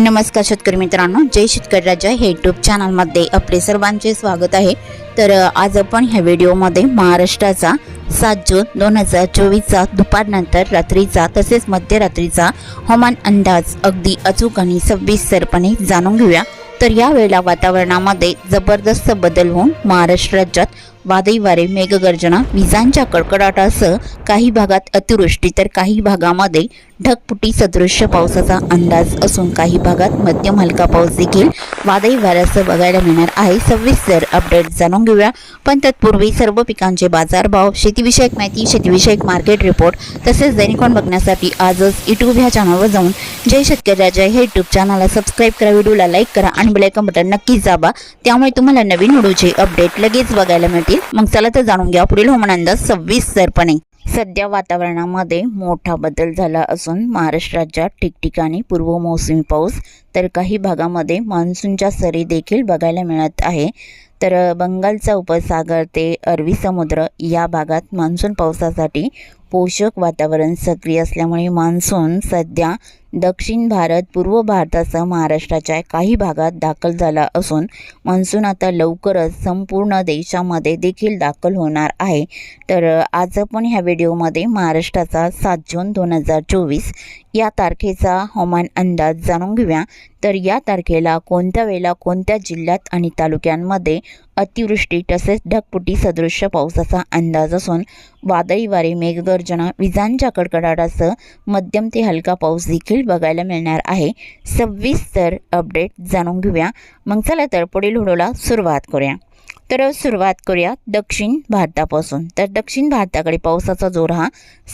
नमस्कार शेतकरी मित्रांनो जय शेतकरी राजा हे यूट्यूब चॅनलमध्ये आपले सर्वांचे स्वागत आहे. तर आज आपण ह्या व्हिडिओमध्ये महाराष्ट्राचा सात जून दोन हजार चोवीसचा दुपारनंतर रात्रीचा तसेच मध्यरात्रीचा हवामान अंदाज अगदी अचूक आणि सव्वीसरपणे जाणून घेऊया. तर यावेळेला वातावरणामध्ये जबरदस्त बदल होऊन महाराष्ट्र राज्यात वादळी वारे मेघगर्जना विजांच्या कडकडाटासह काही भागात अतिवृष्टी तर काही भागामध्ये ढगपुटी सदृश्य पावसाचा अंदाज असून काही भागात मध्यम हलका पाऊस देखील वादळी वाऱ्यासह बघायला मिळणार आहे. सविस्तर अपडेट जाणून घेऊया. पण तत्पूर्वी सर्व पिकांचे बाजारभाव शेतीविषयक माहिती शेतीविषयक मार्केट रिपोर्ट तसेच दैनिकॉन बघण्यासाठी आजच यूट्यूब ह्या चॅनलवर जाऊन जय शेतकरी राजा हे यूट्यूब चॅनलला सबस्क्राईब करा व्हिडिओला लाईक करा आणि बेलायकन बटन नक्कीच दाबा. त्यामुळे तुम्हाला नवीन व्हिडिओचे अपडेट लगेच बघायला येतील मग चला तर जाणून घ्या. पुढील हवामान अंदाज सरपणे सध्या वातावरणामध्ये मोठा बदल झाला असून महाराष्ट्र राज्यात ठिकठिकाणी पूर्व मोसमी पाऊस तर काही भागामध्ये मान्सूनच्या सरी देखील बघायला मिळत आहे. तर बंगालचा उपसागर ते अरबी समुद्र या भागात मान्सून पावसासाठी पोषक वातावरण सक्रिय असल्यामुळे मान्सून सध्या दक्षिण भारत पूर्व भारतासह महाराष्ट्राच्या काही भागात दाखल झाला असून मान्सून आता लवकरच संपूर्ण देशामध्ये देखील दाखल होणार आहे. तर आज आपण ह्या व्हिडिओमध्ये महाराष्ट्राचा सात जून दोन हजार चोवीस या तारखेचा हवामान अंदाज जाणून घेऊया. तर या तारखेला कोणत्या वेळेला कोणत्या जिल्ह्यात आणि तालुक्यांमध्ये अतिवृष्टी तसेच ढगपुटी सदृश्य पावसाचा अंदाज असून वादळी वारे मेघगर्जना विजांच्या कडकडाटासह मध्यम ते हलका पाऊस देखील बघायला मिळणार आहे. सविस्तर अपडेट जाणून घेऊया. मग चला तर पुढील हुडोला सुरुवात करूया. तर सुरुवात करूया दक्षिण भारतापासून. तर दक्षिण भारताकडे पावसाचा जोर हा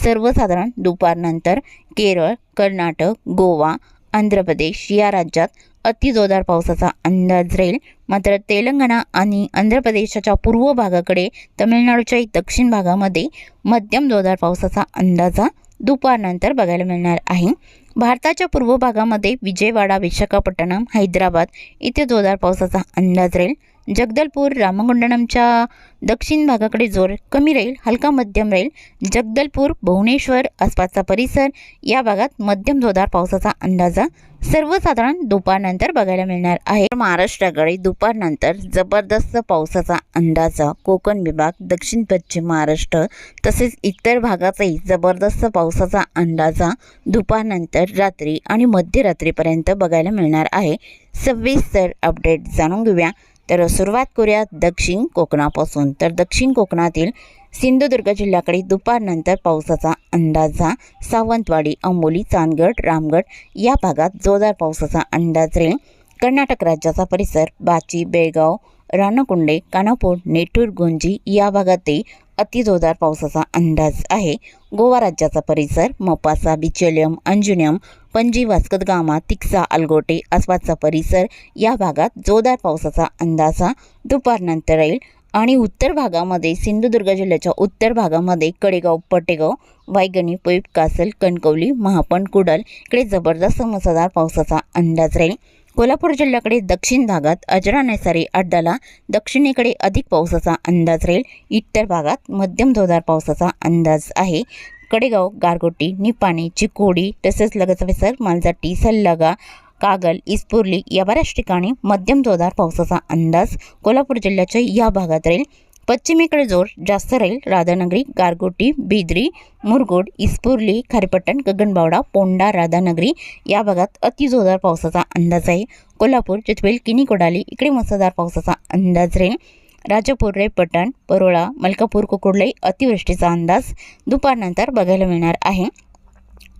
सर्वसाधारण दुपारनंतर केरळ कर्नाटक गोवा आंध्र प्रदेश या राज्यात अतिजोरदार पावसाचा अंदाज राहील. मात्र तेलंगणा आणि आंध्र प्रदेशाच्या पूर्व भागाकडे तमिळनाडूच्या दक्षिण भागामध्ये मध्यम जोरदार पावसाचा अंदाजा दुपारनंतर बघायला मिळणार आहे. भारताच्या पूर्व भागामध्ये विजयवाडा विशाखापट्टणम हैदराबाद इथे जोरदार पावसाचा अंदाज राहील. जगदलपूर रामगुंडणमच्या दक्षिण भागाकडे जोर कमी राहील हलका मध्यम राहील. जगदलपूर भुवनेश्वर आसपासचा परिसर या भागात मध्यम जोरदार पावसाचा अंदाजा सर्वसाधारण दुपारनंतर बघायला मिळणार आहे. महाराष्ट्राकडे दुपारनंतर जबरदस्त पावसाचा अंदाजा कोकण विभाग दक्षिण पश्चिम महाराष्ट्र तसेच इतर भागातही जबरदस्त पावसाचा अंदाजा दुपारनंतर रात्री आणि मध्यरात्रीपर्यंत बघायला मिळणार आहे. सविस्तर अपडेट जाणून घेऊया. तर सुरुवात करूया दक्षिण कोकणापासून. तर दक्षिण कोकणातील सिंधुदुर्ग जिल्ह्याकडे दुपारनंतर पावसाचा अंदाजा सावंतवाडी अंबोली चांदगड रामगड या भागात जोरदार पावसाचा अंदाज राहील. कर्नाटक राज्याचा परिसर बाची बेळगाव रानकुंडे कानापूर नेटूर गुंजी या भागातही अतिजोरदार पावसाचा अंदाज आहे. गोवा राज्याचा परिसर मोपासा बिचोलियम अंजुनियम पणजी वास्कदगामा तिक्सा अलगोटे आसपासचा परिसर या भागात जोरदार पावसाचा अंदाज हा दुपारनंतर राहील आणि उत्तर भागामध्ये सिंधुदुर्ग जिल्ह्याच्या उत्तर भागामध्ये कडेगाव पटेगाव वायगणी पैप कासल कणकवली महापण कुडल इकडे जबरदस्त मुसळधार पावसाचा अंदाज राहील. कोल्हापूर जिल्ह्याकडे दक्षिण भागात अजरानेसारी अड्डाला दक्षिणेकडे अधिक पावसाचा अंदाज राहील. इतर भागात मध्यम जोरदार पावसाचा अंदाज आहे. कडेगाव गारगोटी निपाणी चिकोडी तसेच लगत विसर मालजाटी सल्लागा कागल इस्पुर्ली या बऱ्याच ठिकाणी मध्यम जोरदार पावसाचा अंदाज कोल्हापूर जिल्ह्याच्या या भागात राहील. पश्चिमेकडे जोर जास्त राहील राधानगरी गारगोटी बिद्री मुरगोड इस्पुर्ली खारपट्टण गगनबावडा पोंडा राधानगरी या भागात अतिजोरदार पावसाचा अंदाज आहे. कोल्हापूर चितवेल किनी कोडाली इकडे मुसळधार पावसाचा अंदाज राहील. राजापूर रेपटण परोळा मलकापूर कुकुडलाई अतिवृष्टीचा अंदाज दुपारनंतर बघायला मिळणार आहे.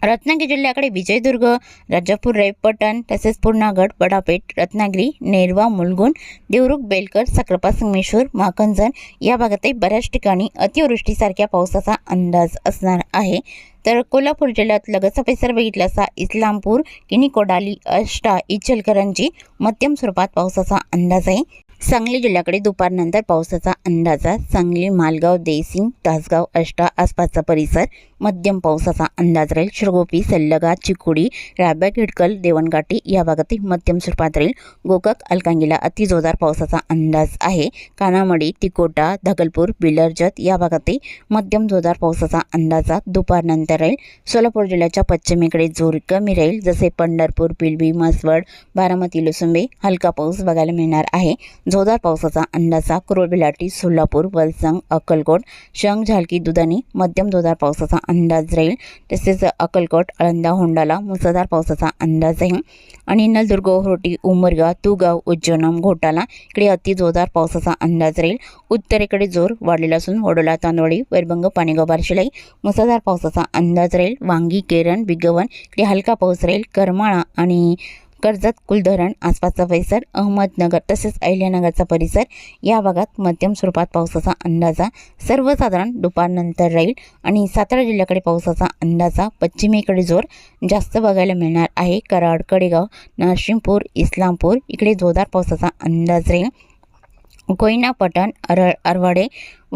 रत्नागिरी जिल्ह्याकडे विजयदुर्ग राजापूर रेपटण तसेच पूर्णागड बडापेठ रत्नागिरी नेरवा मुलगुण देवरुख बेलकर सक्रपा संगमेश्वर माकंजन या भागातही बऱ्याच ठिकाणी अतिवृष्टीसारख्या पावसाचा अंदाज असणार आहे. तर कोल्हापूर जिल्ह्यात लगतचा परिसर बघितला असता इस्लामपूर किनी कोडाली अष्टा इचलकरंजी मध्यम स्वरूपात पावसाचा अंदाज आहे. सांगली जिल्ह्याकडे दुपारनंतर पावसाचा अंदाज आहे. सांगली मालगाव देसिंग तासगाव अष्टा आसपासचा परिसर मध्यम पावसाचा अंदाज राहील. शिरगोपी सल्लगा चिकुडी राब्या खिडकल देवणगाटी या भागातही मध्यम स्वरूपात राहील. गोकाक अलकांगीला अतिजोरदार पावसाचा अंदाज आहे. कानामडी तिकोटा धगलपूर बिलरजत या भागातही मध्यम जोरदार पावसाचा अंदाजा दुपारनंतर राहील. सोलापूर जिल्ह्याच्या पश्चिमेकडे जोर कमी राहील. जसे पंढरपूर पिलबी म्हसवड बारामती लुसुंबे हलका पाऊस बघायला मिळणार आहे. जोरदार पावसाचा अंदाजा कुरोबिलाटी सोलापूर वलसंग अक्कलकोट शंग झालकी दुधानी मध्यम जोरदार पावसाचा अंदाज राहील. तसेच अक्कलकोट आळंदा होंडाला मुसळधार पावसाचा अंदाज आहे आणि नलदुर्ग होटी उमरगा तुगाव उज्जैनम घोटाला इकडे अति जोरदार पावसाचा अंदाज राहील. उत्तरेकडे जोर वाढलेला असून वडोला तांदोळी वैरभंग पाणीगाव बारशिलाई मुसळधार पावसाचा अंदाज राहील. वांगी केरण बिगवन इकडे हलका पाऊस राहील. करमाळा आणि कर्जत कुलधरण आसपासचा परिसर अहमदनगर तसेच अहिल्यानगरचा परिसर या भागात मध्यम स्वरूपात पावसाचा अंदाजा सर्वसाधारण दुपारनंतर राहील आणि सातारा जिल्ह्याकडे पावसाचा अंदाजा पश्चिमेकडे जोर जास्त बघायला मिळणार आहे. कराड कडेगाव नरसिंहपूर इस्लामपूर इकडे जोरदार पावसाचा अंदाज राहील. कोयना पटण अर अरवाडे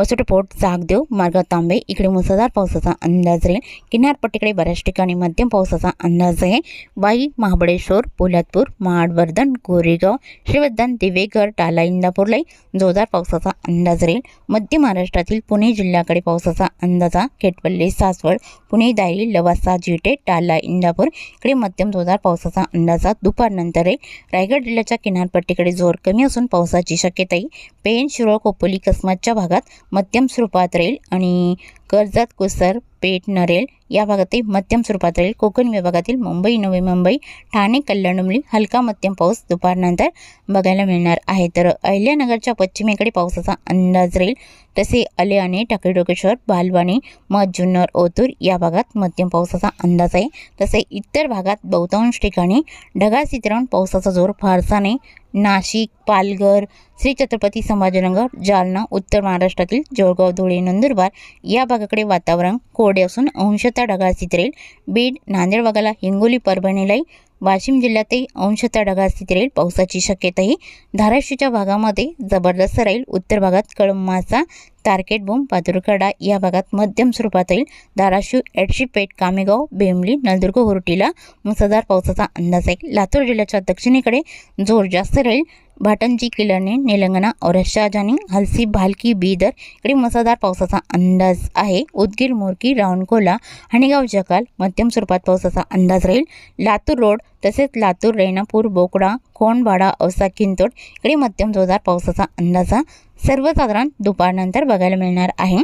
वसुटपोट जागदेव मार्ग तांबे इकडे मुसळधार पावसाचा अंदाज राहील किनारपट्टीकडे बऱ्याच ठिकाणी मध्यम पावसाचा अंदाज आहे. वाई महाबळेश्वर पोलादपूर महाडवर्धन गोरेगाव श्रीवर्धन दिवेघर टाला इंदापूरलाही जोरदार पावसाचा अंदाज राहील. मध्य महाराष्ट्रातील पुणे जिल्ह्याकडे पावसाचा अंदाजा खेटपल्ली सासवड पुणे दायरी लवासा जिटे टाला इंदापूर इकडे मध्यम जोरदार पावसाचा अंदाजा दुपारनंतर आहे. रायगड जिल्ह्याच्या किनारपट्टीकडे जोर कमी असून पावसाची शक्यताही. पेन शिरोळ कोपोली कसमातच्या भागात मध्यम स्वरूपात राहील आणि कर्जत कुसर पेठ नरेल. या भागातही मध्यम स्वरूपात राहील कोकण विभागातील मुंबई नवी मुंबई ठाणे कल्याणडोंबली हलका मध्यम पाऊस दुपारनंतर बघायला मिळणार आहे. तर अहिल्यानगरच्या पश्चिमेकडे पावसाचा अंदाज राहील. तसे अलेआणे टाकळीडोकेश्वर बालवाणी मध जुन्नर ओतूर या भागात मध्यम पावसाचा अंदाज आहे. तसे इतर भागात बहुतांश ठिकाणी ढगाळ चित्रण पावसाचा जोर फारसा नाही. नाशिक पालघर श्री छत्रपती संभाजीनगर जालना उत्तर महाराष्ट्रातील जळगाव धुळे नंदुरबार या भागाकडे वातावरण कोरडे असून अंशतः ढगाळ चित्रेल बीड नांदेड भागाला हिंगोली परभणीलाही वाशिम जिल्ह्यातही अंशतः ढगाळ स्थिती राहील पावसाची शक्यताही धाराशिवच्या भागामध्ये जबरदस्त राहील. उत्तर भागात कळमासा तारकेट बोम पातुरकडा या भागात मध्यम स्वरूपात राहील. धाराशिव एडशीपेठ कामेगाव बेंबली नलदुर्ग होरटीला मुसळधार पावसाचा अंदाज आहे. लातूर जिल्ह्याच्या दक्षिणेकडे जोर जास्त राहील. भाटंजी किल्ल्याने निलंगणा औरशाजानी हलसी भालकी बीदर इकडे मुसळधार पावसाचा अंदाज आहे. उदगीर मोरकी रावणकोला हणेगाव जकाल मध्यम स्वरूपात पावसाचा अंदाज राहील. लातूर रोड तसेच लातूर रेणापूर बोकडा कोंडवाडा औसा किंतोड इकडे मध्यम जोरदार पावसाचा अंदाजा सर्वसाधारण दुपारनंतर बघायला मिळणार आहे.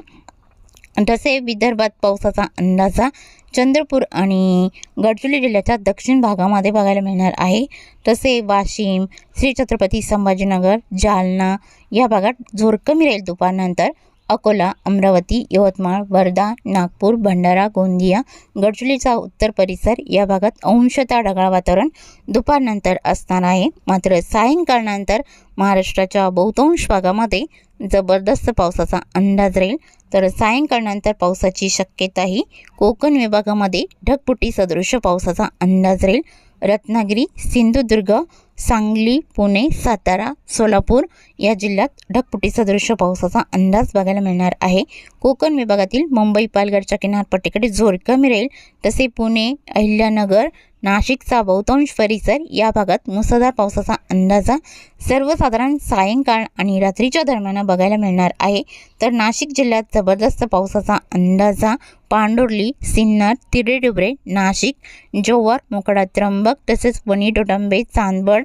तसे विदर्भात पावसाचा अंदाजा चंद्रपूर आणि गडचिरोली जिल्ह्याच्या दक्षिण भागामध्ये बघायला मिळणार आहे. तसे वाशिम श्री छत्रपती संभाजीनगर जालना या भागात जोर कमी राहील दुपारनंतर अकोला अमरावती यवतमाळ वर्धा नागपूर भंडारा गोंदिया गडचिरोलीचा उत्तर परिसर या भागात अंशतः ढगाळ वातावरण दुपारनंतर असणार आहे. मात्र सायंकाळनंतर महाराष्ट्राच्या बहुतांश भागामध्ये जबरदस्त पावसाचा अंदाज राहील. तर सायंकाळनंतर पावसाची शक्यताही कोकण विभागामध्ये ढगपुटी सदृश पावसाचा अंदाज राहील. रत्नागिरी सिंधुदुर्ग सांगली पुणे सातारा सोलापूर या जिल्ह्यात ढगपुटी सदृश पावसाचा अंदाज बघायला मिळणार आहे. कोकण विभागातील मुंबई पालघरच्या किनारपट्टीकडे जोर कमी राहील. तसे पुणे अहिल्यानगर नाशिकचा बहुतांश परिसर या भागात मुसळधार पावसाचा अंदाजा सर्वसाधारण सायंकाळ आणि रात्रीच्या दरम्यान बघायला मिळणार आहे. तर नाशिक जिल्ह्यात जबरदस्त पावसाचा अंदाजा पांडुर्ली सिन्नर तिरेडुबरे नाशिक जोवर मोकडा त्र्यंबक तसेच वणी डोटंबे चांदवड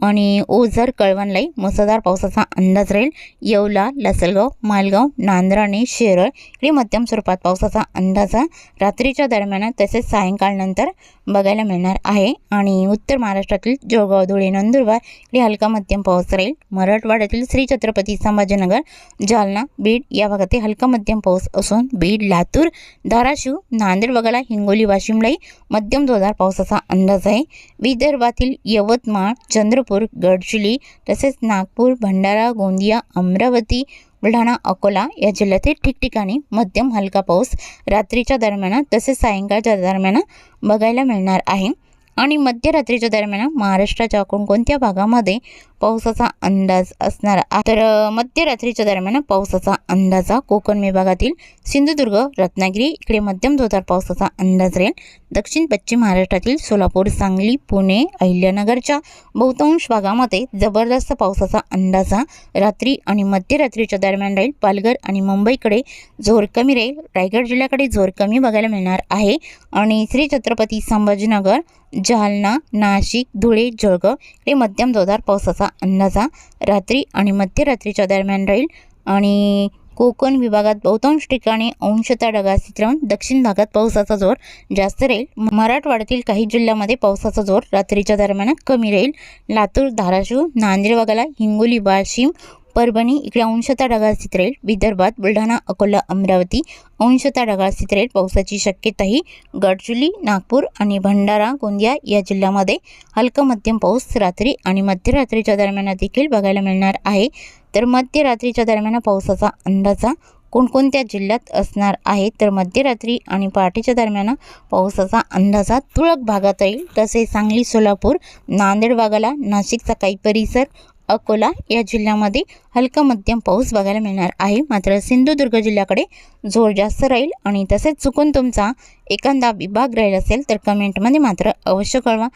आणि ओझर कळवणलाई मुसळधार पावसाचा अंदाज राहील. येवला लसलगाव मालगाव नांद्राणे शेरळ इकडे मध्यम स्वरूपात पावसाचा अंदाज रात्रीच्या दरम्यान तसेच सायंकाळनंतर बघायला मिळणार आहे. आणि उत्तर महाराष्ट्रातील जळगाव धुळे नंदुरबार इकडे हलका मध्यम पाऊस राहील. मराठवाड्यातील श्री छत्रपती संभाजीनगर जालना बीड या भागातील हलका मध्यम पाऊस असून बीड लातूर धाराशिव नांदेड वगळा हिंगोली वाशिमलाही मध्यम जोरदार पावसाचा अंदाज आहे. विदर्भातील यवतमाळ चंद्र चंद्रपूर गडचिली तसेच नागपूर भंडारा गोंदिया अमरावती बुलढाणा अकोला या जिल्ह्यातील ठिकठिकाणी मध्यम हलका पाऊस रात्रीच्या दरम्यान तसेच सायंकाळच्या दरम्यान बघायला मिळणार आहे. आणि मध्यरात्रीच्या दरम्यान महाराष्ट्राच्या कोणकोणत्या भागामध्ये पावसाचा अंदाज असणार तर मध्यरात्रीच्या दरम्यान पावसाचा अंदाज कोकण विभागातील सिंधुदुर्ग रत्नागिरी इकडे मध्यम जोरदार पावसाचा अंदाज राहील. दक्षिण पश्चिम महाराष्ट्रातील सोलापूर सांगली पुणे अहिल्यानगरच्या बहुतांश भागामध्ये जबरदस्त पावसाचा अंदाज रात्री आणि मध्यरात्रीच्या दरम्यान राहील पालघर आणि मुंबईकडे जोर कमी राहील. रायगड जिल्ह्याकडे जोर कमी बघायला मिळणार आहे. आणि श्री छत्रपती संभाजीनगर जालना नाशिक धुळे जळगाव हे मध्यम जोरदार पावसाचा अंदाजा रात्री आणि मध्यरात्रीच्या दरम्यान राहील. आणि कोकण विभागात बहुतांश ठिकाणी अंशतः ढगासित राहून दक्षिण भागात पावसाचा जोर जास्त राहील. मराठवाड्यातील काही जिल्ह्यामध्ये पावसाचा जोर रात्रीच्या दरम्यान कमी राहील. लातूर धाराशिव नांदेड वगळा हिंगोली वाशिम परभणी इकडे अंशतः ढगाळ स्थित राहील. विदर्भात बुलढाणा अकोला अमरावती अंशतः ढगाळ स्थित राहील. पावसाची शक्यताही गडचुली नागपूर आणि भंडारा गोंदिया या जिल्ह्यामध्ये हलका मध्यम पाऊस रात्री आणि मध्यरात्रीच्या दरम्यान देखील बघायला मिळणार आहे. तर मध्यरात्रीच्या दरम्यान पावसाचा अंदाजा कोणकोणत्या जिल्ह्यात असणार आहे? तर मध्यरात्री आणि पहाटेच्या दरम्यान पावसाचा अंदाजा तुरळक भागात राहील. तसेच सांगली सोलापूर नांदेड भागाला नाशिकचा काही परिसर अकोला या जिल्ह्यामध्ये हलका मध्यम पाऊस बघायला मिळणार आहे. मात्र सिंधुदुर्ग जिल्ह्याकडे जोर जास्त राहील आणि तसेच चुकून तुमचा एखादा विभाग राहील असेल तर कमेंटमध्ये मात्र अवश्य कळवा.